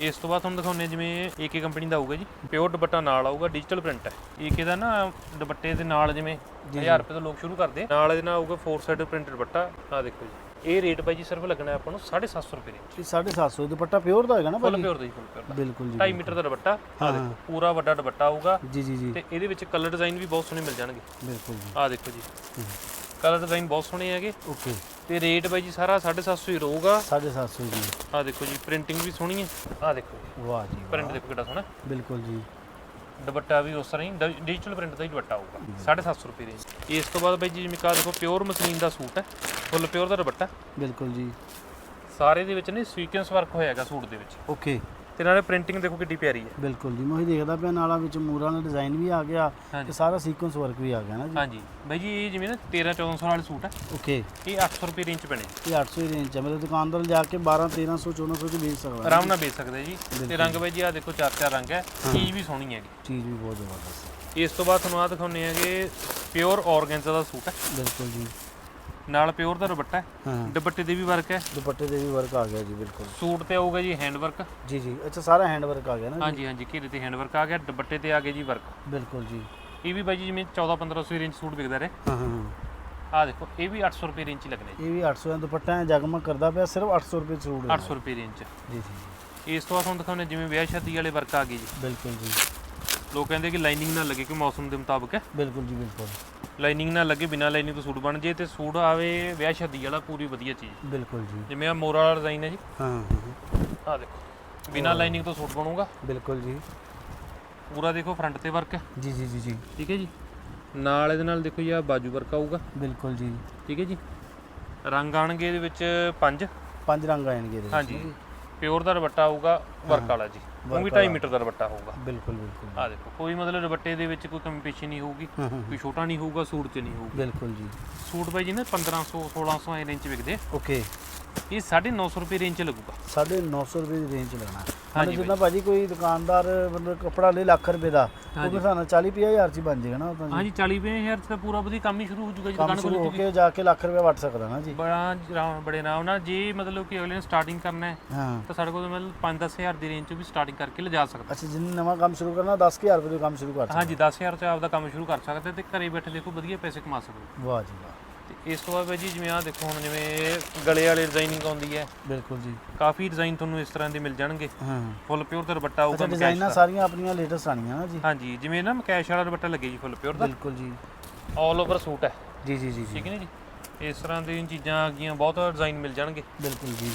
ਇਸ ਤੋਂ ਬਾਅਦ ਤੁਹਾਨੂੰ ਦਿਖਾਉਂਦੇ ਹਾਂ ਜਿਵੇਂ ਏਕੇ ਕੰਪਨੀ ਦਾ ਆਊਗਾ ਜੀ। ਪਿਓਰ ਦੁਪੱਟਾ ਨਾਲ ਆਊਗਾ ਡਿਜੀਟਲ ਪ੍ਰਿੰਟ ਹੈ। ਏਕੇ ਦਾ ਨਾ ਦੁਪੱਟੇ ਦੇ ਨਾਲ ਜਿਵੇਂ 1000 ਰੁਪਏ ਤੋਂ ਲੋਕ ਸ਼ੁਰੂ ਕਰਦੇ। ਨਾਲ ਇਹਦੇ ਨਾਲ ਆਊਗਾ 4 ਸਾਈਡ ਪ੍ਰਿੰਟਡ ਦੁਪੱਟਾ। ਆ ਦੇਖੋ ਜੀ। ਇਹ ਰੇਟ ਬਾਈ ਜੀ ਸਿਰਫ ਲੱਗਣਾ ਆਪਾਂ ਨੂੰ 750 ਰੁਪਏ ਦੇ ਇਹ 750 ਦੁਪੱਟਾ ਪਿਓਰ ਦਾ ਹੋਏਗਾ ਨਾ ਫੁੱਲ ਪਿਓਰ ਦਾ ਜੀ ਫੁੱਲ ਪਿਓਰ ਦਾ। ਬਿਲਕੁਲ ਜੀ 2.5 ਮੀਟਰ ਦਾ ਦੁਪੱਟਾ। ਆ ਦੇਖੋ ਪੂਰਾ ਵੱਡਾ ਦੁਪੱਟਾ ਆਊਗਾ। ਜੀ ਜੀ ਜੀ। ਤੇ ਇਹਦੇ ਵਿੱਚ ਕਲਰ ਡਿਜ਼ਾਈਨ ਵੀ ਬਹੁਤ ਸੋਹਣੇ ਮਿਲ ਜਾਣਗੇ। ਬਿਲਕੁਲ ਜੀ। ਆ ਦੇਖੋ ਜੀ। ਕਲਰ ਡਿਜ਼ਾਈਨ ਬਹੁਤ ਸੋਹਣੇ ਹੈਗੇ। ਓਕੇ ਤੇ ਰੇਟ ਬਾਈ ਜੀ ਸਾਰਾ 750 ਹੀ ਰਹੂਗਾ। 750 ਜੀ। ਆ ਦੇਖੋ ਜੀ ਪ੍ਰਿੰਟਿੰਗ ਵੀ ਸੋਹਣੀ ਹੈ। ਆ ਦੇਖੋ ਜੀ। ਵਾਹ ਜੀ। ਪ੍ਰਿੰਟ ਦੇਖੋ ਕਿੱਡਾ ਸੋਹਣਾ। ਬਿਲਕੁਲ ਜੀ। ਦੁਪੱਟਾ ਵੀ ਉਸ ਤਰ੍ਹਾਂ ਹੀ ਡਿਜੀਟਲ ਪ੍ਰਿੰਟ ਦਾ ਹੀ ਦੁਪੱਟਾ ਆਊਗਾ 750 ਰੁਪਏ ਰੇਂਜ ਇਸ ਤੋਂ ਬਾਅਦ ਬਾਈ ਜੀ ਜਿਵੇਂ ਕਾ ਦੇਖੋ ਪਿਓਰ ਮਸਲੀਨ ਦਾ ਸੂਟ ਹੈ। ਫੁੱਲ ਪਿਓਰ ਦਾ ਦੁਪੱਟਾ। ਬਿਲਕੁਲ ਜੀ। ਸਾਰੇ ਦੇ ਵਿੱਚ ਨੇ ਸੀਕੁਐਂਸ ਵਰਕ ਹੋਇਆਗਾ ਸੂਟ ਦੇ ਵਿੱਚ। ਓਕੇ ਤੇ ਨਾਲੇ ਪ੍ਰਿੰਟਿੰਗ ਦੇਖੋ ਕਿੱਡੀ ਪਿਆਰੀ ਹੈ। ਬਿਲਕੁਲ ਜੀ ਮੈਂ ਉਹੀ ਦੇਖਦਾ ਪਿਆ ਨਾਲਾ ਵਿੱਚ ਮੂਰਾਂ ਦਾ ਡਿਜ਼ਾਈਨ ਵੀ ਆ ਗਿਆ। ਤੇ ਸਾਰਾ ਸੀਕੁਐਂਸ ਵਰਕ ਵੀ ਆ ਗਿਆ ਨਾ ਜੀ। ਹਾਂਜੀ। ਬਾਈ ਜੀ ਇਹ ਜਿਵੇਂ ਨਾ 13 1400 ਵਾਲੇ ਸੂਟ ਹੈ ਓਕੇ ਇਹ 800 ਰੁਪਏ ਰੇਂਜ ਬਣੇ। ਇਹ 800 ਦੀ ਰੇਂਜ ਹੈ ਮੇਰੇ ਦੁਕਾਨਦਾਰ ਜਾ ਕੇ 12 1300 1400 ਚ ਵੇਚ ਸਕਦਾ। ਆਰਾਮ ਨਾਲ ਵੇਚ ਸਕਦੇ ਜੀ। ਤੇ ਰੰਗ ਬਾਈ ਜੀ ਆ ਦੇਖੋ ਚਾਰ ਚਾਰ ਰੰਗ ਹੈ ਚੀਜ਼ ਵੀ ਸੋਹਣੀ ਹੈਗੀ। ਚੀਜ਼ ਵੀ ਬਹੁਤ ਜ਼ਬਰਦਸਤ ਇਸ ਤੋਂ ਬਾਅਦ ਤੁਹਾਨੂੰ ਆ ਦਿਖਾਉਂਦੇ ਹੈਗੇ ਪਿਓਰ ਆਰਗੈਂਜ਼ਾ ਦਾ ਸੂਟ ਹੈ। ਬਿਲਕੁਲ ਜੀ। ਨਾਲ ਪਿਓਰ ਦਾ ਦੁਪੱਟਾ ਹੈ। ਹਾਂ। ਦੁਪੱਟੇ ਦੇ ਵੀ ਵਰਕ ਹੈ। ਦੁਪੱਟੇ ਦੇ ਵੀ ਵਰਕ ਆ ਗਿਆ ਜੀ ਬਿਲਕੁਲ। ਸੂਟ ਤੇ ਆਊਗਾ ਜੀ ਹੈਂਡ ਵਰਕ ਜੀ ਜੀ। ਅੱਛਾ ਸਾਰਾ ਹੈਂਡ ਵਰਕ ਆ ਗਿਆ ਨਾ ਹਾਂਜੀ ਹਾਂਜੀ। ਘੇਰੇ ਤੇ ਹੈਂਡ ਵਰਕ ਆ ਗਿਆ ਦੁਪੱਟੇ ਤੇ ਆ ਗਏ ਜੀ ਵਰਕ ਬਿਲਕੁਲ ਜੀ। ਇਹ ਵੀ ਬਾਈ ਜੀ ਜਿਵੇਂ 14 1500 ਰੇਂਜ ਸੂਟ ਵਿਕਦਾ ਰਹੇ। ਹਾਂ ਹਾਂ ਹਾਂ। ਆ ਦੇਖੋ ਇਹ ਵੀ 800 ਰੁਪਏ ਰੇਂਜ 'ਚ ਲੱਗਣੇ ਜੀ। ਇਹ ਵੀ 800 ਦਾ ਦੁਪੱਟਾ ਹੈ ਜਗਮਗ ਕਰਦਾ ਪਿਆ ਸਿਰਫ 800 ਰੁਪਏ ਸੂਟ ਹੈ। 800 ਰੁਪਏ ਰੇਂਜ ਜੀ ਜੀ। ਇਸ ਤੋਂ ਬਾਅਦ ਤੁਹਾਨੂੰ ਦਿਖਾਉਂਦੇ ਜਿਵੇਂ ਵਿਆਹ ਸ਼ਾਦੀ ਵਾਲੇ ਵਰਕ ਆ ਗਏ ਜੀ। ਬਿਲਕੁਲ ਜੀ। ਲੋਕ ਕਹਿੰਦੇ ਕਿ ਲਾਈਨਿੰਗ ਨਾ ਲੱਗੇ ਕਿ ਮੌਸਮ ਦੇ ਮੁਤਾਬਕ। ਹੈ ਬਿਲਕੁਲ ਜੀ ਬਿਲਕੁਲ। ਲਾਈਨਿੰਗ ਨਾ ਲੱਗੇ ਬਿਨਾਂ ਲਾਈਨਿੰਗ ਤੋਂ ਸੂਟ ਬਣ ਜੇ ਤੇ ਸੂਟ ਆਵੇ ਵਿਆਹ ਸ਼ਾਦੀ ਵਾਲਾ ਪੂਰੀ ਵਧੀਆ ਚੀਜ਼। ਬਿਲਕੁਲ ਜੀ। ਜਿਵੇਂ ਆ ਮੋਰਾ ਵਾਲਾ ਡਿਜ਼ਾਈਨ ਹੈ ਜੀ। ਹਾਂ ਹਾਂ ਆ ਦੇਖੋ ਬਿਨਾਂ ਲਾਈਨਿੰਗ ਤੋਂ ਸੂਟ ਬਣੂਗਾ। ਬਿਲਕੁਲ ਜੀ। ਪੂਰਾ ਦੇਖੋ ਫਰੰਟ ਤੇ ਵਰਕ ਹੈ। ਜੀ ਜੀ ਜੀ ਜੀ। ਠੀਕ ਹੈ ਜੀ। ਨਾਲ ਇਹਦੇ ਨਾਲ ਦੇਖੋ ਜੀ ਆ ਬਾਜੂ ਵਰਕ ਆਊਗਾ। ਬਿਲਕੁਲ ਜੀ। ਠੀਕ ਹੈ ਜੀ। ਰੰਗ ਆਣਗੇ ਇਹਦੇ ਵਿੱਚ ਪੰਜ। ਪੰਜ ਰੰਗ ਆਣਗੇ ਇਹਦੇ ਵਿੱਚ। ਹਾਂਜੀ। ਪਿਓਰ ਦਾ ਦੁਪੱਟਾ ਆਊਗਾ ਵਰਕ ਵਾਲਾ ਜੀ। ਉਹ ਵੀ 2.5 ਮੀਟਰ ਦਾ ਦੁਪੱਟਾ ਹੋਊਗਾ। ਬਿਲਕੁਲ ਬਿਲਕੁਲ। ਆ ਦੇਖੋ ਕੋਈ ਮਤਲਬ ਦੁਪੱਟੇ ਦੇ ਵਿੱਚ ਕੋਈ ਕਮੀ ਪੇਸ਼ੀ ਨਹੀਂ ਹੋਊਗੀ ਕੋਈ ਛੋਟਾ ਨਹੀਂ ਹੋਊਗਾ ਸੂਟ 'ਚ ਨਹੀਂ ਹੋਊਗਾ। ਬਿਲਕੁਲ ਜੀ। ਸੂਟ ਬਾਈ ਜੀ ਨਾ 1500 1600 ਐ ਰੇਂਜ ਵਿਕਦੇ। ਓਕੇ। ਇਹ 950 ਰੁਪਏ ਰੇਂਜ 'ਚ ਲੱਗੂਗਾ। 950 ਰੁਪਏ ਦੀ ਰੇਂਜ ਚ ਲੈਣਾ। ਹਾਂਜੀ ਜਿੱਦਾਂ ਭਾਜੀ ਕੋਈ ਦੁਕਾਨਦਾਰ ਮਤਲਬ ਕੱਪੜਾ ਲੈ ਲੱਖ ਰੁਪਏ ਦਾ ਉਹ ਵੀ ਸਾਨੂੰ 40 50 ਹਜ਼ਾਰ ਚ ਹੀ ਬਣ ਜਾਏਗਾ ਨਾ ਤਾਂ ਜੀ। ਹਾਂਜੀ 40 ਹਜ਼ਾਰ 'ਚ ਤਾਂ ਪੂਰਾ ਵਧੀਆ ਕੰਮ ਹੀ ਸ਼ੁਰੂ ਹੋ ਜਾਊਗਾ ਜੀ ਦੁਕਾਨ ਹੋ ਕੋਲ ਕੇ ਜਾ ਕੇ ਲੱਖ ਰੁਪਏ ਵਟ ਸਕਦਾ ਨਾ ਜੀ। ਬੜਾ ਬੜੇ ਆਰਾਮ ਨਾਲ ਜੇ ਮਤਲਬ ਕਿ ਅਗਲੇ ਨੇ ਸਟਾਰਟਿੰਗ ਕਰਨਾ ਹੈ ਤਾਂ ਸਾਡੇ ਕੋਲ ਮਤਲਬ 5-10 ਹਜ਼ਾਰ ਦੀ ਰੇਂਜ 'ਚ ਵੀ ਸਟਾਰਟਿੰਗ ਕਰਕੇ ਲਿਜਾ ਸਕਦਾ। ਅੱਛਾ ਜਿਹਨੇ ਨਵਾਂ ਕੰਮ ਸ਼ੁਰੂ ਕਰਨਾ 10000 ਰੁਪਏ ਤੋਂ ਕੰਮ ਸ਼ੁਰੂ ਕਰ ਸਕਦਾ ਹਾਂਜੀ 10000 'ਚ ਆਪਦਾ ਕੰਮ ਸ਼ੁਰੂ ਕਰ ਸਕਦੇ ਤੇ ਘਰੇ ਬੈਠੇ ਦੇਖੋ ਵਧੀਆ ਪੈਸੇ ਕਮਾ ਸਕਦੇ ਵਾਹ ਜੀ ਵਾਹ। ਤੇ ਇਸ ਤੋਂ ਬਾਅਦ ਜੀ ਜਿਵੇਂ ਆ ਦੇਖੋ ਹੁਣ ਜਿਵੇਂ ਗਲੇ ਵਾਲੇ ਡਿਜ਼ਾਈਨਿੰਗ ਆਉਂਦੀ ਹੈ। ਬਿਲਕੁਲ ਜੀ। ਕਾਫੀ ਡਿਜ਼ਾਈਨ ਤੁਹਾਨੂੰ ਇਸ ਤਰ੍ਹਾਂ ਦੇ ਮਿਲ ਜਾਣਗੇ। ਹਾਂ। ਫੁੱਲ ਪਿਓਰ ਦਾ ਦੁਪੱਟਾ ਆਊਗਾ ਮਕੈਸ਼ ਡਿਜ਼ਾਈਨਾਂ ਸਾਰੀਆਂ ਆਪਣੀਆਂ ਲੇਟੈਸਟ ਆਣੀਆਂ ਨਾ ਜੀ? ਹਾਂਜੀ ਜਿਵੇਂ ਨਾ ਮਕੈਸ਼ ਵਾਲਾ ਦੁਪੱਟਾ ਲੱਗੇ ਜੀ ਫੁੱਲ ਪਿਓਰ ਦਾ। ਬਿਲਕੁਲ ਜੀ। ਆਲ ਓਵਰ ਸੂਟ ਹੈ। ਜੀ ਜੀ ਜੀ ਠੀਕ ਹੈ ਜੀ? ਇਸ ਤਰ੍ਹਾਂ ਦੀਆਂ ਚੀਜ਼ਾਂ ਆ ਗਈਆਂ ਬਹੁਤ ਡਿਜ਼ਾਈਨ ਮਿਲ ਜਾਣਗੇ। ਬਿਲਕੁਲ ਜੀ।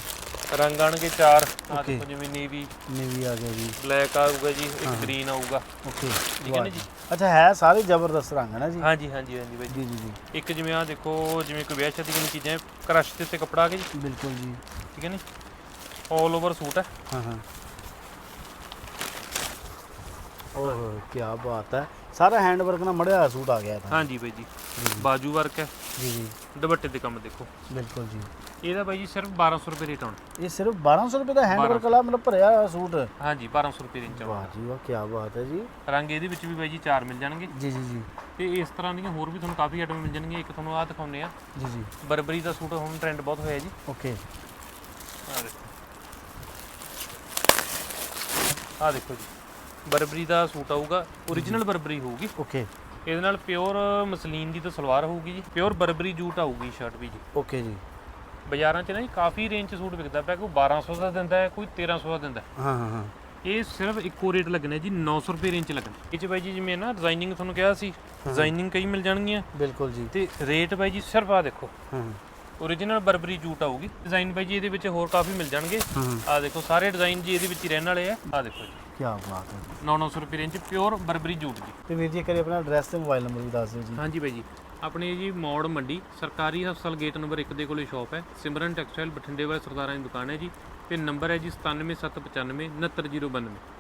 ਰੰਗ ਆਣਗੇ ਚਾਰ ਆ Okay. ਦੇਖੋ ਜਿਵੇਂ ਨੇਵੀ ਨੇਵੀ ਆ ਗਿਆ ਜੀ। ਬਲੈਕ ਆਊਗਾ ਜੀ ਇੱਕ ਗ੍ਰੀਨ ਆਊਗਾ। ਓਕੇ ਠੀਕ ਹੈ ਨਾ ਜੀ? ਅੱਛਾ ਹੈ ਸਾਰੇ ਜ਼ਬਰਦਸਤ ਰੰਗ ਹੈ ਨਾ ਜੀ? ਹਾਂਜੀ ਹਾਂਜੀ ਹਾਂਜੀ ਬਾਈ ਜੀ। ਜੀ ਜੀ ਜੀ। ਇੱਕ ਜਿਵੇਂ ਆ ਦੇਖੋ ਜਿਵੇਂ ਕੋਈ ਵਿਆਹ ਸ਼ਾਦੀ ਦੀਆਂ ਚੀਜ਼ਾਂ ਕ੍ਰਸ਼ ਦੇ ਉੱਤੇ ਕੱਪੜਾ ਆ ਗਿਆ ਜੀ। ਬਿਲਕੁਲ ਜੀ। ਠੀਕ ਹੈ ਨੀ ਆਲ ਓਵਰ ਸੂਟ ਹੈ। ਹਾਂ ਹਾਂ। ਓਹ ਕੀ ਬਾਤ ਹੈ। ਸਾਰਾ ਹੈਂਡ ਵਰਕ ਨਾਲ ਮੜਿਆ ਹੋਇਆ ਸੂਟ ਆ ਗਿਆ ਇਹ ਤਾਂ। ਹਾਂਜੀ ਬਾਈ ਜੀ। ਬਾਜੂ ਵਰਕ ਹੈ। ਜੀ ਜੀ। ਦੁਪੱਟੇ ਤੇ ਕੰਮ ਦੇਖੋ। ਬਿਲਕੁਲ ਜੀ। ਇਹਦਾ ਬਾਈ ਜੀ ਸਿਰਫ 1200 ਰੁਪਏ ਰੇਟ ਆਉਣਾ ਇਹ ਸਿਰਫ 1200 ਰੁਪਏ ਦਾ ਹੈਂਡ ਵਰਕ ਵਾਲਾ ਮਤਲਬ ਭਰਿਆ ਹੋਇਆ ਸੂਟ। ਹਾਂਜੀ 1200 ਰੁਪਏ ਰੇਂਜ ਆਉਣਾ ਵਾਹ ਜੀ ਵਾਹ ਕੀ ਬਾਤ ਹੈ ਜੀ। ਰੰਗ ਇਹਦੇ ਵਿੱਚ ਵੀ ਬਾਈ ਜੀ ਚਾਰ ਮਿਲ ਜਾਣਗੇ। ਜੀ ਜੀ ਜੀ। ਤੇ ਇਸ ਤਰ੍ਹਾਂ ਦੀਆਂ ਹੋਰ ਵੀ ਤੁਹਾਨੂੰ ਕਾਫੀ ਆਈਟਮ ਮਿਲ ਜਾਣਗੀਆਂ। ਇੱਕ ਤੁਹਾਨੂੰ ਆਹ ਦਿਖਾਉਂਦੇ ਆ ਜੀ ਜੀ। ਬਰਬਰੀ ਦਾ ਸੂਟ ਹੁਣ ਟ੍ਰੈਂਡ ਬਹੁਤ ਹੋਇਆ ਜੀ। ਓਕੇ। ਆਹ ਦੇਖੋ। ਆਹ ਦੇਖੋ ਜੀ। ਬਰਬਰੀ ਦਾ ਸੂਟ ਆਊਗਾ। origignal ਬਰਬਰੀ ਹੋਊਗੀ। ਓਕੇ। ਇਹਦੇ ਨਾਲ ਪਿਓਰ ਮਸਲੀਨ ਦੀ ਤਾਂ ਸਲਵਾਰ ਹੋਊਗੀ ਜੀ ਪਿਓਰ ਬਰਬਰੀ ਜੂਟ ਆਊਗੀ ਸ਼ਰਟ ਵੀ ਜੀ। ਓਕੇ ਜੀ। ਬਾਜ਼ਾਰਾਂ 'ਚ ਨਾ ਜੀ ਕਾਫੀ ਰੇਂਜ 'ਚ ਸੂਟ ਵਿਕਦਾ ਪਿਆ ਕੋਈ 1200 ਦਾ ਦਿੰਦਾ ਹੈ ਕੋਈ 1300 ਦਾ ਦਿੰਦਾ ਹੈ। ਹਾਂ ਹਾਂ ਹਾਂ। ਇਹ ਸਿਰਫ ਇੱਕੋ ਰੇਟ ਲੱਗਣੇ ਜੀ 900 ਰੁਪਏ ਰੇਂਜ 'ਚ ਲੱਗਣੇ। ਇਹ 'ਚ ਬਾਈ ਜੀ ਜਿਵੇਂ ਨਾ ਡਿਜ਼ਾਈਨਿੰਗ ਤੁਹਾਨੂੰ ਕਿਹਾ ਸੀ ਡਿਜ਼ਾਈਨਿੰਗ ਕਈ ਮਿਲ ਜਾਣਗੀਆਂ। ਬਿਲਕੁਲ ਜੀ। ਤੇ ਰੇਟ ਬਾਈ ਜੀ ਸਿਰਫ ਆ ਦੇਖੋ। ਹਾਂ। Origignal ਬਰਬਰੀ ਜੂਟ ਆਊਗੀ। ਡਿਜ਼ਾਈਨ ਬਾਈ ਜੀ ਇਹਦੇ ਵਿੱਚ ਹੋਰ ਕਾਫੀ ਮਿਲ ਜਾਣਗੇ। ਆ ਦੇਖੋ ਸਾਰੇ ਡਿਜ਼ਾਈਨ ਜੀ ਇਹਦੇ ਵਿੱਚ ਹੀ ਰਹਿਣ ਵਾਲੇ ਆ। ਆ ਦੇਖੋ ਜੀ। ਕੀ ਬਾਤ ਹੈ। 900 ਰੁਪਏ ਰੇਂਜ ਪਿਓਰ ਬਰਬਰੀ ਜੂਟ ਜੀ। ਤੇ ਵੀਰ ਜੀ ਕਰੀ ਆਪਣਾ ਐਡਰੈਸ ਤੇ ਮੋਬਾਈਲ ਨੰਬਰ ਵੀ ਦੱਸ ਦਿਓ ਜੀ। ਹਾਂਜੀ ਬਾਈ ਜੀ। ਆਪਣੇ ਜੀ ਮੌੜ ਮੰਡੀ ਸਰਕਾਰੀ ਹਸਪਤਾਲ ਗੇਟ ਨੰਬਰ 1 ਦੇ ਕੋਲੇ ਸ਼ਾਪ ਹੈ। ਸਿਮਰਨ ਟੈਕਸਟਾਈਲ ਬਠਿੰਡੇ ਵਾਲੇ ਸਰਦਾਰਾਂ ਦੀ ਦੁਕਾਨ ਹੈ ਜੀ। ਤੇ ਨੰਬਰ ਹੈ ਜੀ 97795 69092